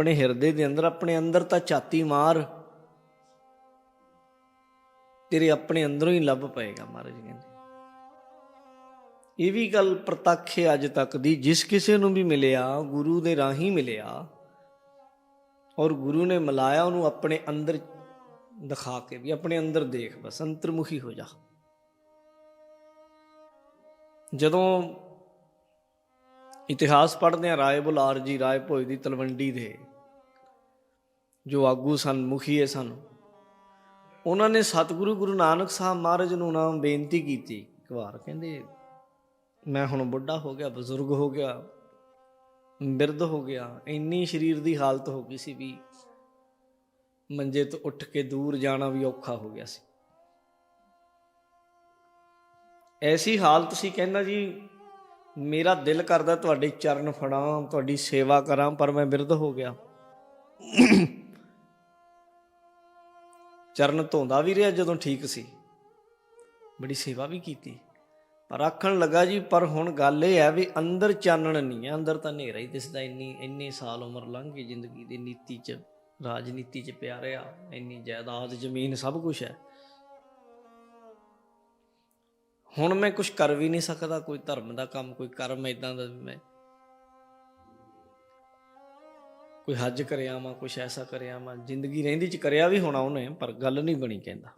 ਆਪਣੇ ਹਿਰਦੇ ਦੇ ਅੰਦਰ, ਆਪਣੇ ਅੰਦਰ ਤਾਂ ਝਾਤੀ ਮਾਰ। ਤੇਰੇ ਆਪਣੇ ਅੰਦਰੋਂ ਹੀ ਲੱਭ ਪਏਗਾ ਮਹਾਰਾਜ ਕਹਿੰਦੇ। ਇਹ ਵੀ ਗੱਲ ਪ੍ਰਤੱਖ ਹੈ ਅੱਜ ਤੱਕ ਦੀ, ਜਿਸ ਕਿਸੇ ਨੂੰ ਵੀ ਮਿਲਿਆ, ਗੁਰੂ ਦੇ ਰਾਹੀਂ ਮਿਲਿਆ, ਔਰ ਗੁਰੂ ਨੇ ਮਿਲਾਇਆ, ਉਹਨੂੰ ਆਪਣੇ ਅੰਦਰ ਦਿਖਾ ਕੇ ਵੀ, ਆਪਣੇ ਅੰਦਰ ਦੇਖ, ਬਸ ਅੰਤਰਮੁਖੀ ਹੋ ਜਾ। ਜਦੋਂ ਇਤਿਹਾਸ ਪੜ੍ਹਦੇ ਆ ਰਾਏ ਬੁਲਾਰ ਜੀ, ਰਾਏ ਭੋਏ ਦੀ ਤਲਵੰਡੀ ਦੇ ਜੋ ਆਗੂ ਸਨ, ਮੁਖੀਏ ਸਨ। ਉਹਨਾਂ ਨੇ ਸਤਿਗੁਰੂ ਗੁਰੂ ਨਾਨਕ ਸਾਹਿਬ ਮਹਾਰਾਜ ਨੂੰ ਨਾ ਬੇਨਤੀ ਕੀਤੀ। ਇੱਕ ਵਾਰ ਕਹਿੰਦੇ, ਮੈਂ ਹੁਣ ਬੁੱਢਾ ਹੋ ਗਿਆ, ਬਜ਼ੁਰਗ ਹੋ ਗਿਆ, ਬਿਰਧ ਹੋ ਗਿਆ, ਇੰਨੀ ਸਰੀਰ ਦੀ ਹਾਲਤ ਹੋ ਗਈ ਸੀ ਵੀ ਮੰਜੇ ਤੋਂ ਉੱਠ ਕੇ ਦੂਰ ਜਾਣਾ ਵੀ ਔਖਾ ਹੋ ਗਿਆ ਸੀ। ਐਸੀ ਹਾਲਤ ਸੀ ਕਹਿੰਦਾ ਜੀ, ਮੇਰਾ ਦਿਲ ਕਰਦਾ ਤੁਹਾਡੇ ਚਰਨ ਫੜਾਂ, ਤੁਹਾਡੀ ਸੇਵਾ ਕਰਾਂ, ਪਰ ਮੈਂ ਬਿਰਧ ਹੋ ਗਿਆ। ਚਰਨ ਧੋਂਦਾ ਵੀ ਰਿਹਾ ਜਦੋਂ ਠੀਕ ਸੀ। ਬੜੀ ਸੇਵਾ ਵੀ ਕੀਤੀ। ਪਰ ਆਖਣ ਲੱਗਾ ਜੀ, ਪਰ ਹੁਣ ਗੱਲ ਇਹ ਹੈ ਵੀ ਅੰਦਰ ਚਾਨਣ ਨਹੀਂ ਹੈ। ਅੰਦਰ ਤਾਂ ਹਨੇਰਾ ਹੀ ਦਿਸਦਾ ਇੰਨੀ, ਇੰਨੇ ਸਾਲ ਉਮਰ ਲੰਘ ਗਈ ਜ਼ਿੰਦਗੀ ਦੀ, ਨੀਤੀ 'ਚ, ਰਾਜਨੀਤੀ 'ਚ ਪਿਆ ਰਿਹਾ, ਇੰਨੀ ਜਾਇਦਾਦ, ਜ਼ਮੀਨ ਸਭ ਕੁਝ ਹੈ। ਹੁਣ ਮੈਂ ਕੁਝ ਕਰ ਵੀ ਨਹੀਂ ਸਕਦਾ, ਕੋਈ ਧਰਮ ਦਾ ਕੰਮ, ਕੋਈ ਕਰਮ ਇਦਾਂ ਦਾ ਵੀ ਮੈਂ ਕੋਈ ਹੱਜ ਕਰਿਆ ਆਵਾਂ, ਕੁਛ ਐਸਾ ਕਰਿਆ ਆਵਾਂ, ਜ਼ਿੰਦਗੀ ਰਹਿੰਦੀ ਚ ਕਰਿਆ ਵੀ ਹੋਣਾ ਉਹਨੇ, ਪਰ ਗੱਲ ਨਹੀਂ ਬਣੀ ਕਹਿੰਦਾ।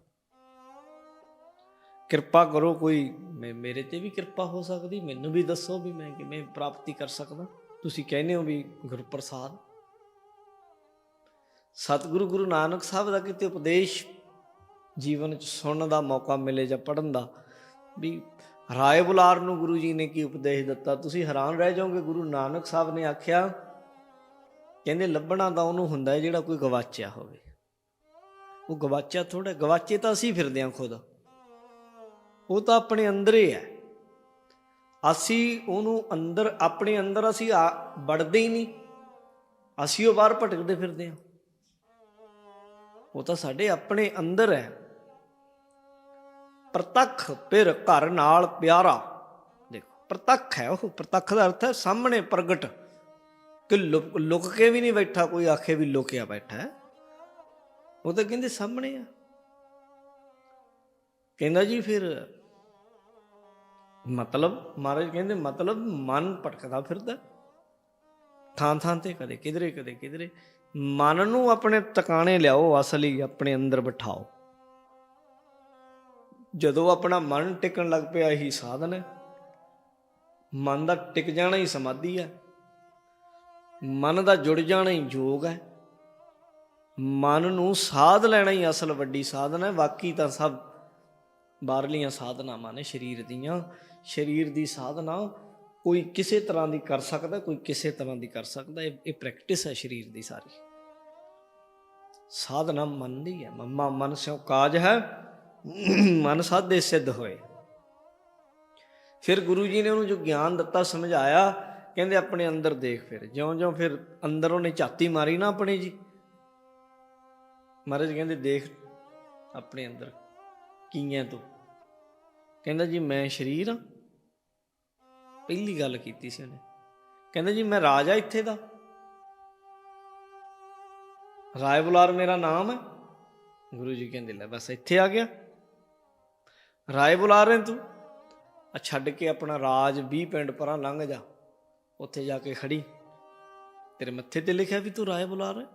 ਕਿਰਪਾ ਕਰੋ ਕੋਈ, ਮੇ- ਮੇਰੇ ਤੇ ਵੀ ਕਿਰਪਾ ਹੋ ਸਕਦੀ, ਮੈਨੂੰ ਵੀ ਦੱਸੋ ਵੀ ਮੈਂ ਕਿਵੇਂ ਪ੍ਰਾਪਤੀ ਕਰ ਸਕਦਾ। ਤੁਸੀਂ ਕਹਿੰਦੇ ਹੋ ਵੀ ਗੁਰਪ੍ਰਸਾਦ। ਸਤਿਗੁਰੂ ਗੁਰੂ ਨਾਨਕ ਸਾਹਿਬ ਦਾ ਕਿਤੇ ਉਪਦੇਸ਼ ਜੀਵਨ ਚ ਸੁਣਨ ਦਾ ਮੌਕਾ ਮਿਲੇ ਜਾਂ ਪੜਨ ਦਾ, ਵੀ ਰਾਏ ਬੁਲਾਰ ਨੂੰ ਗੁਰੂ ਜੀ ਨੇ ਕੀ ਉਪਦੇਸ਼ ਦਿੱਤਾ? ਤੁਸੀਂ ਹੈਰਾਨ ਰਹਿ ਜਾਓਗੇ, ਗੁਰੂ ਨਾਨਕ ਸਾਹਿਬ ਨੇ ਆਖਿਆ ਕਹਿੰਦੇ ਲੱਭਣਾ ਤਾਂ ਉਹਨੂੰ ਹੁੰਦਾ ਹੈ ਜਿਹੜਾ ਕੋਈ ਗਵਾਚਿਆ ਹੋਵੇ। ਉਹ ਗਵਾਚਿਆ ਥੋੜਾ ਗਵਾਚੇ ਤਾਂ ਅਸੀਂ ਫਿਰਦੇ ਹਾਂ ਖੁਦ। ਉਹ ਤਾਂ ਆਪਣੇ ਅੰਦਰ ਹੀ ਹੈ। ਅਸੀਂ ਉਹਨੂੰ ਅੰਦਰ, ਆਪਣੇ ਅੰਦਰ ਅਸੀਂ ਵੜਦੇ ਹੀ ਨਹੀਂ। ਅਸੀਂ ਉਹ ਬਾਹਰ ਭਟਕਦੇ ਫਿਰਦੇ ਹਾਂ। ਉਹ ਤਾਂ ਸਾਡੇ ਆਪਣੇ ਅੰਦਰ ਹੈ। ਪ੍ਰਤੱਖ ਪਿਰ ਘਰ ਨਾਲ ਪਿਆਰਾ। ਦੇਖੋ, ਪ੍ਰਤੱਖ ਹੈ ਉਹ, ਪ੍ਰਤੱਖ ਦਾ ਅਰਥ ਹੈ ਸਾਹਮਣੇ ਪ੍ਰਗਟ। ਕਿ ਲੁਕ ਲੁਕ ਕੇ ਵੀ ਨਹੀਂ ਬੈਠਾ, ਕੋਈ ਆਖੇ ਵੀ ਲੁਕਿਆ ਬੈਠਾ ਹੈ। ਉਹ ਤਾਂ ਕਹਿੰਦੇ ਸਾਹਮਣੇ ਆ। ਕਹਿੰਦਾ ਜੀ ਫਿਰ ਮਤਲਬ, ਮਹਾਰਾਜ ਕਹਿੰਦੇ ਮਤਲਬ ਮਨ ਭਟਕਦਾ ਫਿਰਦਾ। ਥਾਂ ਥਾਂ ਤੇ ਕਦੇ ਕਿਧਰੇ ਕਦੇ ਕਿਧਰੇ। ਮਨ ਨੂੰ ਆਪਣੇ ਟਿਕਾਣੇ ਲਿਆਓ, ਅਸਲੀ ਆਪਣੇ ਅੰਦਰ ਬਿਠਾਓ। ਜਦੋਂ ਆਪਣਾ ਮਨ ਟਿਕਣ ਲੱਗ ਪਿਆ, ਇਹੀ ਸਾਧਨ ਹੈ। ਮਨ ਦਾ ਟਿਕ ਜਾਣਾ ਹੀ ਸਮਾਧੀ ਹੈ। ਮਨ ਦਾ ਜੁੜ ਜਾਣਾ ਹੀ ਯੋਗ ਹੈ। ਮਨ ਨੂੰ ਸਾਧ ਲੈਣਾ ਹੀ ਅਸਲ ਵੱਡੀ ਸਾਧਨਾ ਹੈ। ਬਾਕੀ ਤਾਂ ਸਭ ਬਾਹਰਲੀਆਂ ਸਾਧਨਾਵਾਂ ਨੇ ਸਰੀਰ ਦੀਆਂ। ਸਰੀਰ ਦੀ ਸਾਧਨਾ ਕੋਈ ਕਿਸੇ ਤਰ੍ਹਾਂ ਦੀ ਕਰ ਸਕਦਾ, ਕੋਈ ਕਿਸੇ ਤਰ੍ਹਾਂ ਦੀ ਕਰ ਸਕਦਾ। ਇਹ ਪ੍ਰੈਕਟਿਸ ਹੈ ਸਰੀਰ ਦੀ ਸਾਰੀ। ਸਾਧਨਾ ਮਨ ਦੀ ਹੈ। ਮੰਮਾ ਮਨ ਸਿਓ ਕਾਜ ਹੈ। ਮਨ ਸਾਧੇ ਸਿੱਧ ਹੋਏ। ਫਿਰ ਗੁਰੂ ਜੀ ਨੇ ਉਹਨੂੰ ਜੋ ਗਿਆਨ ਦਿੱਤਾ, ਸਮਝਾਇਆ ਕਹਿੰਦੇ ਆਪਣੇ ਅੰਦਰ ਦੇਖ ਫਿਰ, ਜਿਉਂ-ਜਿਉਂ ਫਿਰ ਅੰਦਰ ਉਹਨੇ ਝਾਤੀ ਮਾਰੀ ਨਾ ਆਪਣੇ ਜੀ। ਮਹਾਰਾਜ ਕਹਿੰਦੇ ਦੇਖ ਆਪਣੇ ਅੰਦਰ ਕੀ ਤੂੰ। ਕਹਿੰਦਾ ਜੀ ਮੈਂ ਸ਼ਰੀਰ ਹਾਂ ਪਹਿਲੀ ਗੱਲ ਕੀਤੀ ਸੀ ਉਹਨੇ। ਕਹਿੰਦਾ ਜੀ ਮੈਂ ਰਾਜਾ ਇੱਥੇ ਦਾ। ਰਾਏ ਬੁਲਾਰ ਮੇਰਾ ਨਾਮ ਹੈ। ਗੁਰੂ ਜੀ ਕਹਿੰਦੇ ਲੈ ਬਸ ਇੱਥੇ ਆ ਗਿਆ। ਰਾਏ ਬੁਲਾ ਰਹੇ ਤੂੰ। ਆ ਛੱਡ ਕੇ ਆਪਣਾ ਰਾਜ 20 ਪਿੰਡ ਪਰਾਂ ਲੰਘ ਜਾ। ਉੱਥੇ ਜਾ ਕੇ ਖੜੀ। ਤੇਰੇ ਮੱਥੇ ਤੇ ਲਿਖਿਆ ਵੀ ਤੂੰ ਰਾਏ ਬੁਲਾਰ। ਰਿਹਾ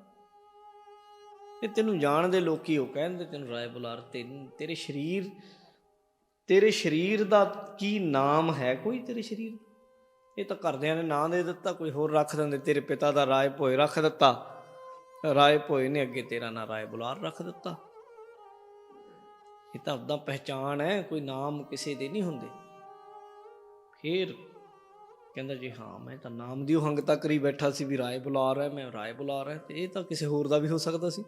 ਇਹ ਤੈਨੂੰ ਜਾਣਦੇ ਲੋਕੀ ਉਹ ਕਹਿੰਦੇ ਤੈਨੂੰ ਰਾਏ ਬੁਲਾਰ। ਤੈਨੂੰ, ਤੇਰੇ ਸਰੀਰ ਤੇਰੇ ਸਰੀਰ ਦਾ ਕੀ ਨਾਮ ਹੈ ਕੋਈ ਤੇਰੇ ਸਰੀਰ? ਇਹ ਤਾਂ ਘਰਦਿਆਂ ਨੇ ਨਾਂ ਦੇ ਦਿੱਤਾ, ਕੋਈ ਹੋਰ ਰੱਖ ਦਿੰਦੇ। ਤੇਰੇ ਪਿਤਾ ਦਾ ਰਾਏ ਭੋਏ ਰੱਖ ਦਿੱਤਾ। ਰਾਏ ਭੋਏ ਨੇ ਅੱਗੇ ਤੇਰਾ ਨਾਂ ਰਾਏ ਬੁਲਾਰ ਰੱਖ ਦਿੱਤਾ। ਇਹ ਤਾਂ ਆਪਦਾ ਪਹਿਚਾਣ ਹੈ, ਕੋਈ ਨਾਮ ਕਿਸੇ ਦੇ ਨਹੀਂ ਹੁੰਦੇ। ਫੇਰ ਕਹਿੰਦਾ ਜੀ, ਹਾਂ, ਮੈਂ ਤਾਂ ਨਾਮ ਦੀ ਹੰਗਤਾ ਕਰੀ ਬੈਠਾ ਸੀ ਵੀ ਰਾਏ ਬੁਲਾ ਰਿਹਾ, ਮੈਂ ਰਾਏ ਬੁਲਾ ਰਿਹਾ ਤੇ ਇਹ ਤਾਂ ਕਿਸੇ ਹੋਰ ਦਾ ਵੀ ਹੋ ਸਕਦਾ ਸੀ।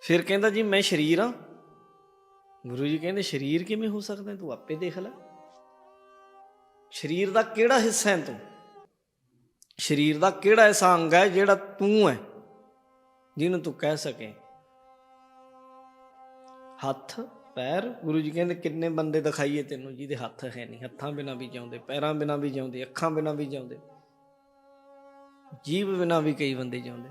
ਫਿਰ ਕਹਿੰਦਾ ਜੀ, ਮੈਂ ਸ਼ਰੀਰ ਹਾਂ। ਗੁਰੂ ਜੀ ਕਹਿੰਦੇ, ਸ਼ਰੀਰ ਕਿਵੇਂ ਹੋ ਸਕਦਾ ਤੂੰ ਆਪੇ ਦੇਖ ਲੈ। ਸ਼ਰੀਰ ਦਾ ਕਿਹੜਾ ਹਿੱਸਾ ਹੈ ਤੂੰ? ਸ਼ਰੀਰ ਦਾ ਕਿਹੜਾ ਐਸਾ ਅੰਗ ਹੈ ਜਿਹੜਾ ਤੂੰ ਹੈ, ਜਿਹਨੂੰ ਤੂੰ ਕਹਿ ਸਕੇ? ਹੱਥ ਪੈਰ, ਗੁਰੂ ਜੀ ਕਹਿੰਦੇ ਕਿੰਨੇ ਬੰਦੇ ਦਿਖਾਈਏ ਤੈਨੂੰ ਜਿਹਦੇ ਹੱਥ ਹੈ ਨਹੀਂ, ਹੱਥਾਂ ਬਿਨਾ ਵੀ ਜਿਉਂਦੇ, ਪੈਰਾਂ ਬਿਨਾ ਵੀ ਜਿਉਂਦੇ, ਅੱਖਾਂ ਬਿਨਾ ਵੀ ਜਿਉਂਦੇ ਜੀਵ ਬਿਨਾ ਵੀ ਕਈ ਬੰਦੇ ਜਿਉਂਦੇ।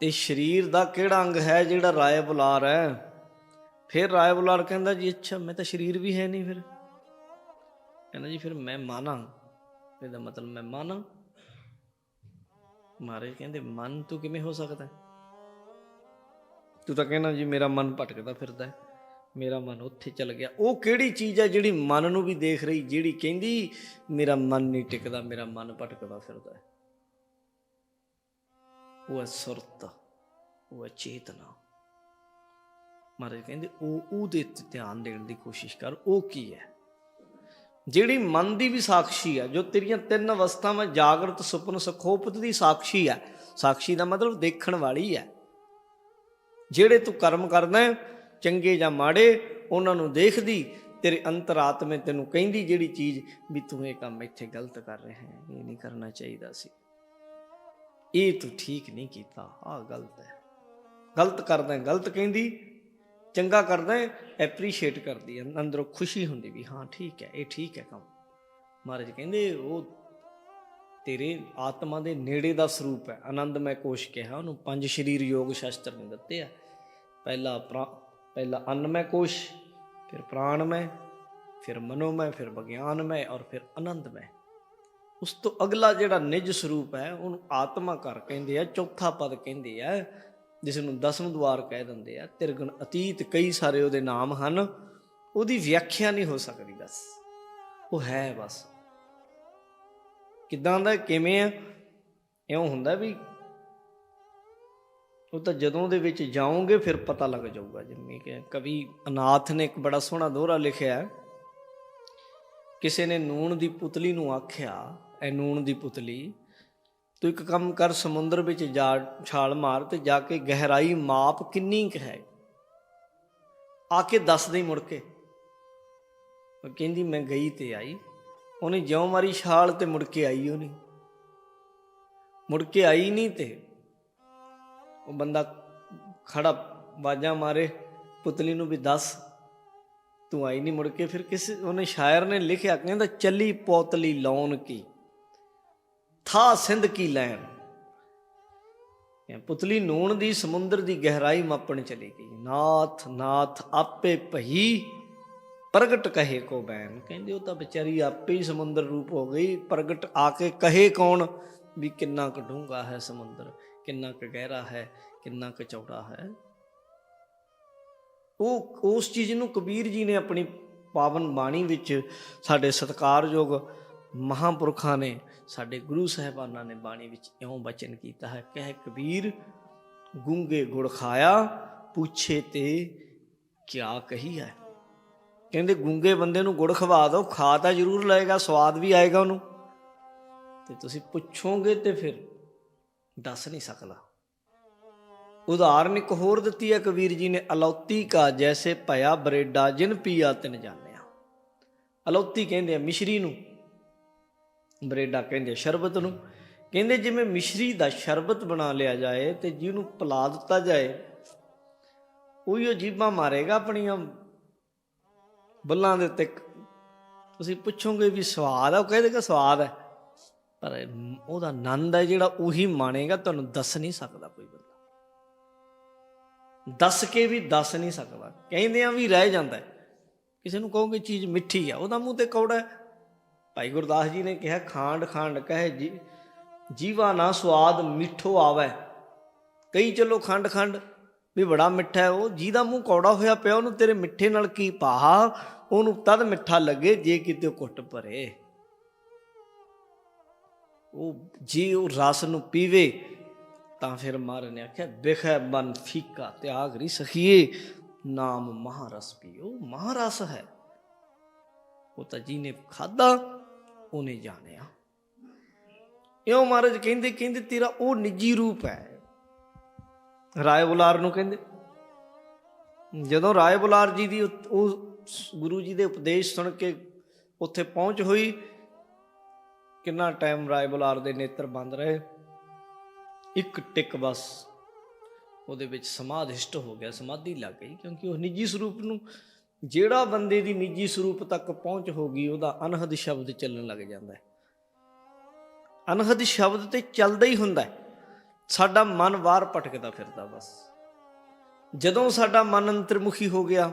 ਤੇ ਸਰੀਰ ਦਾ ਕਿਹੜਾ ਅੰਗ ਹੈ ਜਿਹੜਾ ਰਾਏ ਬੁਲਾਰ ਹੈ? ਫਿਰ ਰਾਏ ਬੁਲਾਰ ਕਹਿੰਦਾ ਜੀ, ਅੱਛਾ, ਮੈਂ ਤਾਂ ਸਰੀਰ ਵੀ ਹੈ ਨਹੀਂ ਫਿਰ। ਕਹਿੰਦਾ ਜੀ, ਫਿਰ ਮੈਂ ਮਾਨਾ। ਇਹਦਾ ਮਤਲਬ ਮੈਂ ਮਾਨਾ। ਮਹਾਰਾਜ ਕਹਿੰਦੇ, ਮਨ ਤੂੰ ਕਿਵੇਂ ਹੋ ਸਕਦਾ? ਹੈ? ਤੂੰ ਤਾਂ ਕਹਿਣਾ ਜੀ ਮੇਰਾ ਮਨ ਭਟਕਦਾ ਫਿਰਦਾ ਹੈ। ਮੇਰਾ ਮਨ ਉੱਥੇ ਚਲ ਗਿਆ। ਉਹ ਕਿਹੜੀ ਚੀਜ਼ ਹੈ ਜਿਹੜੀ ਮਨ ਨੂੰ ਵੀ ਦੇਖ ਰਹੀ, ਜਿਹੜੀ ਕਹਿੰਦੀ ਮੇਰਾ ਮਨ ਨਹੀਂ ਟਿਕਦਾ, ਮੇਰਾ ਮਨ ਭਟਕਦਾ ਫਿਰਦਾ ਹੈ। ਉਹ ਹੈ ਸੁਰਤ, ਉਹ ਹੈ ਚੇਤਨਾ। ਮਹਾਰਾਜ ਕਹਿੰਦੇ, ਉਹ ਉਹਦੇ ਤੇ ਧਿਆਨ ਦੇਣ ਦੀ ਕੋਸ਼ਿਸ਼ ਕਰ। ਉਹ ਕੀ ਹੈ? ਜਿਹੜੀ ਮਨ ਦੀ ਵੀ ਸਾਖੀ ਹੈ, ਜੋ ਤੇਰੀਆਂ ਤਿੰਨ ਅਵਸਥਾਵਾਂ ਜਾਗਰਤ, ਸੁਪਨ, ਸੁਖੋਪਤ ਦੀ ਸਾਖੀ ਹੈ। ਸਾਖੀ ਦਾ ਮਤਲਬ ਦੇਖਣ ਵਾਲੀ ਹੈ। ਜਿਹੜੇ ਤੂੰ ਕਰਮ ਕਰਦਾ ਚੰਗੇ ਜਾਂ ਮਾੜੇ, ਉਹਨਾਂ ਨੂੰ ਦੇਖਦੀ, ਤੇਰੇ ਅੰਤਰਾਤਮੇ ਤੈਨੂੰ ਕਹਿੰਦੀ ਜਿਹੜੀ ਚੀਜ਼ ਵੀ ਤੂੰ ਇਹ ਕੰਮ ਇੱਥੇ ਗਲਤ ਕਰ ਰਿਹਾ ਹੈ, ਇਹ ਨਹੀਂ ਕਰਨਾ ਚਾਹੀਦਾ ਸੀ। ਇਹ ਤੂੰ ਠੀਕ ਨਹੀਂ ਕੀਤਾ, ਆਹ ਗਲਤ ਹੈ। ਗਲਤ ਕਰਦਾ ਗਲਤ ਕਹਿੰਦੀ, ਚੰਗਾ ਕਰਦਾ ਐਪਰੀਸ਼ੀਏਟ ਕਰਦੀ ਅੰਦਰੋਂ ਖੁਸ਼ੀ ਹੁੰਦੀ ਵੀ ਹਾਂ, ਠੀਕ ਹੈ, ਇਹ ਠੀਕ ਹੈ ਕੰਮ। ਮਹਾਰਾਜ ਕਹਿੰਦੇ, ਉਹ ਤੇਰੇ ਆਤਮਾ ਦੇ ਨੇੜੇ ਦਾ ਸਰੂਪ ਹੈ। ਆਨੰਦਮੈ ਕੋਸ਼ ਕਿਹਾ, ਉਹਨੂੰ ਪੰਜ ਸ਼ਰੀਰ ਯੋਗ ਸ਼ਾਸਤਰ ਨੇ ਦਿੱਤੇ ਆ। ਪਹਿਲਾ ਪ੍ਰਾ- ਪਹਿਲਾ ਅੰਨਮੈ ਕੋਸ਼, ਫਿਰ ਪ੍ਰਾਣਮੈ ਫਿਰ ਮਨੋਮੈ ਫਿਰ ਵਿਗਿਆਨਮੈ ਔਰ ਫਿਰ ਆਨੰਦਮੈ ਉਸ ਤੋਂ ਅਗਲਾ ਜਿਹੜਾ ਨਿਜ ਸਰੂਪ ਹੈ, ਉਹਨੂੰ ਆਤਮਾ ਘਰ ਕਹਿੰਦੇ ਆ, ਚੌਥਾ ਪਦ ਕਹਿੰਦੇ ਆ ਜਿਸ ਨੂੰ ਦਸਮ ਦਵਾਰ ਕਹਿ ਦਿੰਦੇ ਆ। ਤਿਰਗਣ ਅਤੀਤ ਕਈ ਸਾਰੇ ਉਹਦੇ ਨਾਮ ਹਨ, ਉਹਦੀ ਵਿਆਖਿਆ ਨਹੀਂ ਹੋ ਸਕਦੀ ਬਸ। ਉਹ ਹੈ ਬਸ। ਕਿਦਾਂ ਦਾ, ਕਿਵੇਂ ਆ? ਇਉਂ ਹੁੰਦਾ ਵੀ ਉਹ ਤਾਂ ਜਦੋਂ ਦੇ ਵਿੱਚ ਜਾਓਗੇ ਫਿਰ ਪਤਾ ਲੱਗ ਜਾਊਗਾ, ਜਿਵੇਂ ਕਿ ਕਵੀ ਅਨਾਥ ਨੇ ਇੱਕ ਬੜਾ ਸੋਹਣਾ ਦੋਹਰਾ ਲਿਖਿਆ ਕਿਸੇ ਨੇ ਨੂਣ ਦੀ ਪੁਤਲੀ ਨੂੰ ਆਖਿਆ, ਐ ਨੂਣ ਦੀ ਪੁਤਲੀ, ਤੂੰ ਇੱਕ ਕੰਮ ਕਰ ਸਮੁੰਦਰ ਵਿੱਚ ਜਾ, ਛਾਲ ਮਾਰ ਤੇ ਜਾ ਕੇ ਗਹਿਰਾਈ ਮਾਪ ਕਿੰਨੀ ਕੁ ਹੈ? ਆ ਕੇ ਦੱਸ ਦੇ ਮੁੜ ਕੇ। ਉਹ ਕਹਿੰਦੀ, ਮੈਂ ਗਈ ਤੇ ਆਈ। ਉਹਨੇ ਜਿਉਂ ਮਾਰੀ ਛਾਲ ਤੇ ਮੁੜ ਕੇ ਆਈ ਉਹ ਨਹੀਂ ਮੁੜ ਕੇ ਆਈ ਨਹੀਂ ਤੇ ਉਹ ਬੰਦਾ ਖੜਾ ਬਾਜਾਂ ਮਾਰੇ, ਪੁਤਲੀ ਨੂੰ ਵੀ ਦੱਸ, ਤੂੰ ਆਈ ਨਹੀਂ ਮੁੜ ਕੇ। ਫਿਰ ਕਿਸੇ ਉਹਨੇ ਸ਼ਾਇਰ ਨੇ ਲਿਖਿਆ, ਕਹਿੰਦਾ, ਚੱਲੀ ਪੋਤਲੀ ਲਾਉਣ ਕੀ, ਥਾ ਸਿੰਧ ਕੀ ਲੈਣ? ਪੁਤਲੀ ਨੂਣ ਦੀ ਸਮੁੰਦਰ ਦੀ ਗਹਿਰਾਈ ਮਾਪਣ ਚਲੀ ਗਈ। ਨਾਥ ਨਾਥ, ਆਪੇ ਭਈ ਪ੍ਰਗਟ ਕਹੇ ਕੋ ਬੈਨ। ਕਹਿੰਦੇ ਉਹ ਤਾਂ ਵਿਚਾਰੀ ਆਪੇ ਹੀ ਸਮੁੰਦਰ ਰੂਪ ਹੋ ਗਈ। ਪ੍ਰਗਟ ਆ ਕੇ ਕਹੇ ਕੌਣ? ਵੀ ਕਿੰਨਾ ਕੁ ਡੂੰਘਾ ਹੈ ਸਮੁੰਦਰ, ਕਿੰਨਾ ਕੁ ਗਹਿਰਾ ਹੈ, ਕਿੰਨਾ ਕੁ ਚੌੜਾ ਹੈ। ਉਹ, ਉਸ ਚੀਜ਼ ਨੂੰ ਕਬੀਰ ਜੀ ਨੇ ਆਪਣੀ ਪਾਵਨ ਬਾਣੀ ਵਿੱਚ ਸਾਡੇ ਸਤਿਕਾਰਯੋਗ ਮਹਾਂਪੁਰਖਾਂ ਨੇ, ਸਾਡੇ ਗੁਰੂ ਸਾਹਿਬਾਨਾਂ ਨੇ ਬਾਣੀ ਵਿੱਚ ਇਉਂ ਬਚਨ ਕੀਤਾ ਹੈ। ਕਹਿ ਕਬੀਰ, ਗੂੰਗੇ ਗੁੜ ਖਾਇਆ, ਪੁੱਛੇ ਤੇ ਕਿਆ ਕਹੀ ਹੈ? ਕਹਿੰਦੇ ਗੂੰਗੇ ਬੰਦੇ ਨੂੰ ਗੁੜ ਖਵਾ ਦਿਓ, ਖਾ ਤਾਂ ਜ਼ਰੂਰ ਲਏਗਾ, ਸਵਾਦ ਵੀ ਆਏਗਾ ਉਹਨੂੰ। ਤੇ ਤੁਸੀਂ ਪੁੱਛੋਗੇ ਤੇ ਫਿਰ ਦੱਸ ਨਹੀਂ ਸਕਦਾ। ਉਦਾਹਰਨ ਇੱਕ ਹੋਰ ਦਿੱਤੀ ਹੈ, ਕਬੀਰ ਜੀ ਨੇ, ਅਲੌਤੀ ਕਾ ਜੈਸੇ ਭਇਆ ਬਰੇਡਾ, ਜਿਨ ਪੀਆ ਤਿਨ ਜਾਣਿਆ। ਅਲੌਤੀ ਕਹਿੰਦੇ ਆ ਮਿਸ਼ਰੀ ਨੂੰ, ਬਰੇਡਾ ਕਹਿੰਦੇ ਸ਼ਰਬਤ ਨੂੰ। ਕਹਿੰਦੇ ਜਿਵੇਂ ਮਿਸ਼ਰੀ ਦਾ ਸ਼ਰਬਤ ਬਣਾ ਲਿਆ ਜਾਏ ਤੇ ਜਿਹਨੂੰ ਪਿਲਾ ਦਿੱਤਾ ਜਾਏ, ਉਹੀ ਉਹ ਜੀਬਾਂ ਮਾਰੇਗਾ ਆਪਣੀਆਂ ਬੱਲਾਂ ਦੇ ਉੱਤੇ ਤੁਸੀਂ ਪੁੱਛੋਗੇ ਵੀ ਸਵਾਦ ਆ, ਉਹ ਕਹਿੰਦੇ ਕਿ ਸਵਾਦ ਹੈ। ਪਰ ਉਹਦਾ ਆਨੰਦ ਹੈ ਜਿਹੜਾ ਉਹੀ ਮਾਣੇਗਾ, ਤੁਹਾਨੂੰ ਦੱਸ ਨਹੀਂ ਸਕਦਾ ਕੋਈ ਬੰਦਾ। ਦੱਸ ਕੇ ਵੀ ਦੱਸ ਨਹੀਂ ਸਕਦਾ। ਕਹਿੰਦੇ ਆ ਵੀ ਰਹਿ ਜਾਂਦਾ ਕਿਸੇ ਨੂੰ ਕਹੋਗੇ ਚੀਜ਼ ਮਿੱਠੀ ਆ, ਉਹਦਾ ਮੂੰਹ ਤੇ ਕੌੜਾ ਹੈ। ਭਾਈ ਗੁਰਦਾਸ ਜੀ ਨੇ ਕਿਹਾ, ਖਾਂਡ ਖਾਂਡ ਕਹੇ ਜੀ, ਜੀਵਾ ਨਾ ਸਵਾਦ ਮਿੱਠੋ ਆਵੇ। ਕਈ ਚਲੋ ਖੰਡ ਖੰਡ। ਵੀ ਬੜਾ ਮਿੱਠਾ ਹੈ, ਉਹ ਜਿਹਦਾ ਮੂੰਹ ਕੌੜਾ ਹੋਇਆ ਪਿਆ, ਉਹਨੂੰ ਤੇਰੇ ਮਿੱਠੇ ਨਾਲ ਕੀ ਪਾਹਾ? ਉਹਨੂੰ ਤਦ ਮਿੱਠਾ ਲੱਗੇ ਜੇ ਕਿਤੇ ਉਹ ਘੁੱਟ ਭਰੇ। ਉਹ ਜੇ ਉਹ ਰਸ ਨੂੰ ਪੀਵੇ, ਤਾਂ ਫਿਰ ਮਾਰ ਨੇ ਆਖਿਆ ਬਿਖੈ ਬਨ ਫੀਕਾ, ਤਿਆਗ ਰੀ ਸਖੀਏ, ਨਾਮ ਮਹਾਰਸ ਪੀਓ। ਮਹਾਰਸ ਹੈ। ਉਹ ਤਾਂ ਜਿਹਨੇ ਖਾਦਾ ਉਹਨੇ ਜਾਣਿਆ। ਇਉਂ ਮਹਾਰਾਜ ਕਹਿੰਦੇ ਕਹਿੰਦੇ ਤੇਰਾ ਉਹ ਨਿੱਜੀ ਰੂਪ ਹੈ। ਰਾਏ ਬੁਲਾਰ ਨੂੰ ਕਹਿੰਦੇ। ਜਦੋਂ ਰਾਏ ਬੁਲਾਰ ਜੀ ਦੀ ਉਹ ਗੁਰੂ ਜੀ ਦੇ ਉਪਦੇਸ਼ ਸੁਣ ਕੇ ਉੱਥੇ ਪਹੁੰਚ ਹੋਈ, ਕਿੰਨਾ ਟਾਈਮ ਰਾਏ ਬੁਲਾਰ ਦੇ ਨੇਤਰ ਬੰਦ ਰਹੇ। ਇੱਕ ਟਿਕ ਬਸ ਉਹਦੇ ਵਿੱਚ ਸਮਾਧਿਸ਼ਟ ਹੋ ਗਿਆ, ਸਮਾਧੀ ਲੱਗ ਗਈ, ਕਿਉਂਕਿ ਉਹ ਨਿੱਜੀ ਸਰੂਪ ਨੂੰ ਜਿਹੜਾ ਬੰਦੇ ਦੀ ਨਿੱਜੀ ਸਰੂਪ ਤੱਕ ਪਹੁੰਚ ਹੋ ਗਈ, ਉਹਦਾ ਅਨਹਦ ਸ਼ਬਦ ਚੱਲਣ ਲੱਗ ਜਾਂਦਾ ਹੈ। ਅਨਹਦ ਸ਼ਬਦ ਤੇ ਚੱਲਦਾ ਹੀ ਹੁੰਦਾ ਹੈ। ਸਾਡਾ ਮਨ ਬਾਹਰ ਭਟਕਦਾ ਫਿਰਦਾ ਬਸ। ਜਦੋਂ ਸਾਡਾ ਮਨ ਅੰਤਰਮੁਖੀ ਹੋ ਗਿਆ,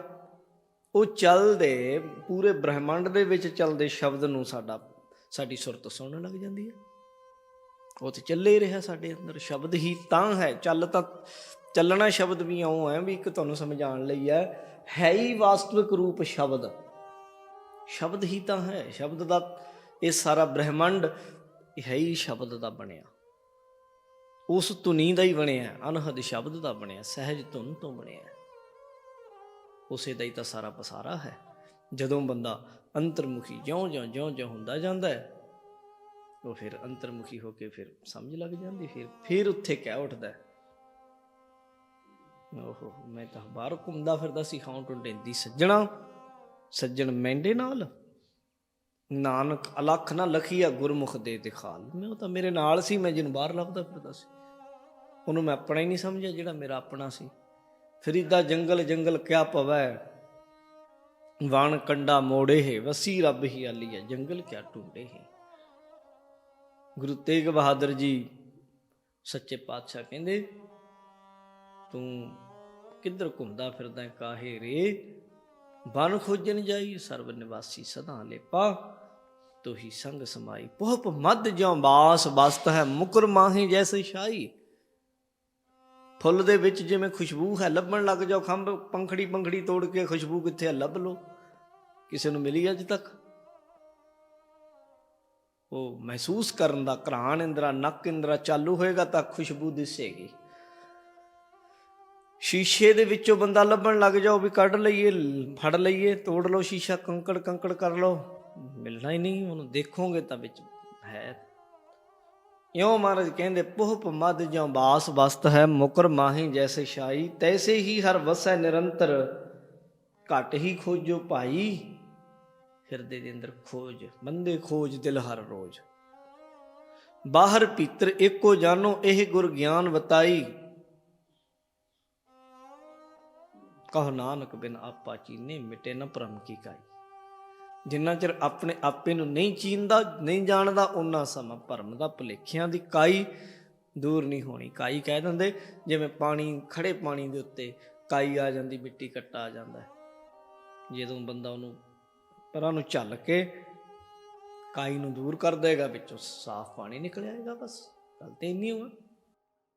ਉਹ ਚੱਲਦੇ, ਪੂਰੇ ਬ੍ਰਹਿਮੰਡ ਦੇ ਵਿੱਚ ਚੱਲਦੇ ਸ਼ਬਦ ਨੂੰ ਸਾਡਾ, ਸਾਡੀ ਸੁਰਤ ਸੁਣਨ ਲੱਗ ਜਾਂਦੀ ਹੈ। ਉਹ ਤੇ ਚੱਲੇ ਰਿਹਾ ਸਾਡੇ ਅੰਦਰ। ਸ਼ਬਦ ਹੀ ਤਾਂ ਹੈ, ਚੱਲ ਤਾਂ, ਚੱਲਣਾ ਸ਼ਬਦ ਵੀ ਆਉਂ ਹੈ ਵੀ ਇੱਕ ਤੁਹਾਨੂੰ ਸਮਝਾਉਣ ਲਈ ਹੈ ਹੈ ਹੀ ਵਾਸਤਵਿਕ ਰੂਪ ਸ਼ਬਦ। ਸ਼ਬਦ ਹੀ ਤਾਂ ਹੈ, ਸ਼ਬਦ ਦਾ ਇਹ ਸਾਰਾ ਬ੍ਰਹਿਮੰਡ ਹੈ ਹੀ ਸ਼ਬਦ ਦਾ ਬਣਿਆ। ਉਸ ਧੁਨੀ ਦਾ ਹੀ ਬਣਿਆ ਅਨਹਦ ਸ਼ਬਦ ਦਾ ਬਣਿਆ ਸਹਿਜ ਧੁਨ ਤੋਂ ਬਣਿਆ। ਉਸੇ ਦਾ ਹੀ ਤਾਂ ਸਾਰਾ ਪਸਾਰਾ ਹੈ। ਜਦੋਂ ਬੰਦਾ ਅੰਤਰਮੁਖੀ ਜਿਉਂ-ਜਿਉਂ ਜਿਉਂ-ਜਿਉਂ ਹੁੰਦਾ ਜਾਂਦਾ ਹੈ ਉਹ ਫਿਰ ਅੰਤਰਮੁਖੀ ਹੋ ਕੇ ਫਿਰ ਸਮਝ ਲੱਗ ਜਾਂਦੀ ਫਿਰ ਫਿਰ ਉੱਥੇ ਕਹਿ ਉੱਠਦਾ ਹੈ, ਓਹੋ ਮੈਂ ਤਾਂ ਬਾਹਰ ਘੁੰਮਦਾ ਫਿਰਦਾ ਸੀ ਖਾਉਂ ਟੁੰਡੇਂਦੀ ਸੱਜਣਾ ਸੱਜਣ ਮੈਂਡੇ ਨਾਲ ਨਾਨਕ ਅਲਖ ਨਾ ਲਖੀਆ ਗੁਰਮੁਖ ਦੇ ਦਿਖਾਲ। ਮੈਂ ਉਹ ਤਾਂ ਮੇਰੇ ਨਾਲ ਸੀ, ਮੈਂ ਜਿਹਨੂੰ ਬਾਹਰ ਲੱਭਦਾ ਫਿਰਦਾ ਸੀ। ਉਹਨੂੰ ਮੈਂ ਆਪਣਾ ਹੀ ਨਹੀਂ ਸਮਝਿਆ ਜਿਹੜਾ ਮੇਰਾ ਆਪਣਾ ਸੀ। ਫਰੀਦਾ ਜੰਗਲ ਜੰਗਲ ਕਿਆ ਪਵੈ? ਵਾਣ ਕੰਡਾ ਮੋੜੇ ਹੈ, ਵਸੀ ਰੱਬ ਹੀ ਆਲੀ ਹੈ ਜੰਗਲ ਕਿਆ ਟੁੰਡੇ ਹੈ। ਗੁਰੂ ਤੇਗ ਬਹਾਦਰ ਜੀ ਸੱਚੇ ਪਾਤਸ਼ਾਹ ਕਹਿੰਦੇ, ਤੂੰ ਕਿੱਧਰ ਘੁੰਮਦਾ ਫਿਰਦਾ ਕਾਹੇ ਰੇ? ਬਨ ਖੋਜਣ ਜਾਈ, ਸਰਬ ਨਿਵਾਸੀ ਸਦਾ ਲੇਪਾ। ਤੋਹੀ ਸੰਗ ਸਮਾਈ ਪੋਪ ਮਦ ਜਿਉ ਬਾਸ, ਬਸਤ ਹੈ ਮੁਕਰ ਮਾਹੀ ਜੈਸੇ ਸ਼ਾਈ ਫੁੱਲ ਦੇ ਵਿੱਚ ਜਿਵੇਂ ਖੁਸ਼ਬੂ ਹੈ, ਲੱਭਣ ਲੱਗ ਜਾਓ ਖੰਭ, ਪੰਖੜੀ ਪੰਖੜੀ ਤੋੜ ਕੇ ਖੁਸ਼ਬੂ ਕਿੱਥੇ ਹੈ, ਲੱਭ ਲੋ ਕਿਸੇ ਨੂੰ ਮਿਲੀ ਅੱਜ ਤੱਕ? ਉਹ ਮਹਿਸੂਸ ਕਰਨ ਦਾ ਘਰਾਣ ਇੰਦਰਾ, ਨੱਕ ਇੰਦਰਾ, ਚਾਲੂ ਹੋਏਗਾ ਤਾਂ ਖੁਸ਼ਬੂ ਦਿਸੇਗੀ। ਸ਼ੀਸ਼ੇ ਦੇ ਵਿੱਚੋਂ ਬੰਦਾ ਲੱਭਣ ਲੱਗ ਜਾਓ ਵੀ ਕੱਢ ਲਈਏ, ਫੜ ਲਈਏ, ਤੋੜ ਲਓ ਸ਼ੀਸ਼ਾ, ਕੰਕੜ ਕੰਕੜ ਕਰ ਲਓ। ਮਿਲਣਾ ਹੀ ਨਹੀਂ, ਉਹਨੂੰ ਦੇਖੋਗੇ ਤਾਂ ਵਿੱਚ ਹੈ। ਇਉਂ ਮਹਾਰਾਜ ਕਹਿੰਦੇ, ਪੁਹਪ ਮਦ ਜਾਂ ਬਾਸ ਬਸਤ ਹੈ, ਮੁਕਰ ਮਾਹੀ ਜੈਸੇ ਸ਼ਾਈ ਤੈਸੇ ਹੀ ਹਰ ਵਸੈ ਨਿਰੰਤਰ। ਘਟ ਹੀ ਖੋਜੋ ਭਾਈ, ਹਿਰਦੇ ਦੇ ਅੰਦਰ ਖੋਜ ਬੰਦੇ ਖੋਜ ਦਿਲ ਹਰ ਰੋਜ਼। ਬਾਹਰ ਭੀਤਰ ਇੱਕੋ ਜਾਨੋ, ਇਹ ਗੁਰ ਗਿਆਨ ਵਤਾਈ। ਕਹ ਨਾਨਕ ਬਿਨ ਆਪਾ ਚੀਨੇ ਮਿਟੇ ਨਾ ਭਰਮ ਕੀ ਕਾਈ। ਜਿੰਨਾ ਚਿਰ ਆਪਣੇ ਆਪੇ ਨੂੰ ਨਹੀਂ ਚੀਨਦਾ, ਨਹੀਂ ਜਾਣਦਾ ਉਹਨਾਂ ਸਮਾਂ ਭਰਮ ਦਾ ਭੁਲੇਖਿਆਂ ਦੀ ਕਾਈ ਦੂਰ ਨਹੀਂ ਹੋਣੀ। ਕਾਈ ਕਹਿ ਦਿੰਦੇ, ਜਿਵੇਂ ਪਾਣੀ ਖੜੇ ਪਾਣੀ ਦੇ ਉੱਤੇ ਕਾਈ ਆ ਜਾਂਦੀ, ਮਿੱਟੀ ਕੱਟਾ ਆ ਜਾਂਦਾ ਜਦੋਂ ਬੰਦਾ ਉਹਨੂੰ ਪਰਾਂ ਨੂੰ ਝੱਲ ਕੇ ਕਾਈ ਨੂੰ ਦੂਰ ਕਰ ਦੇਗਾ, ਵਿੱਚੋਂ ਸਾਫ਼ ਪਾਣੀ ਨਿਕਲ ਆਏਗਾ ਬਸ। ਗੱਲ ਤੇ ਇੰਨੀ ਹੋਆ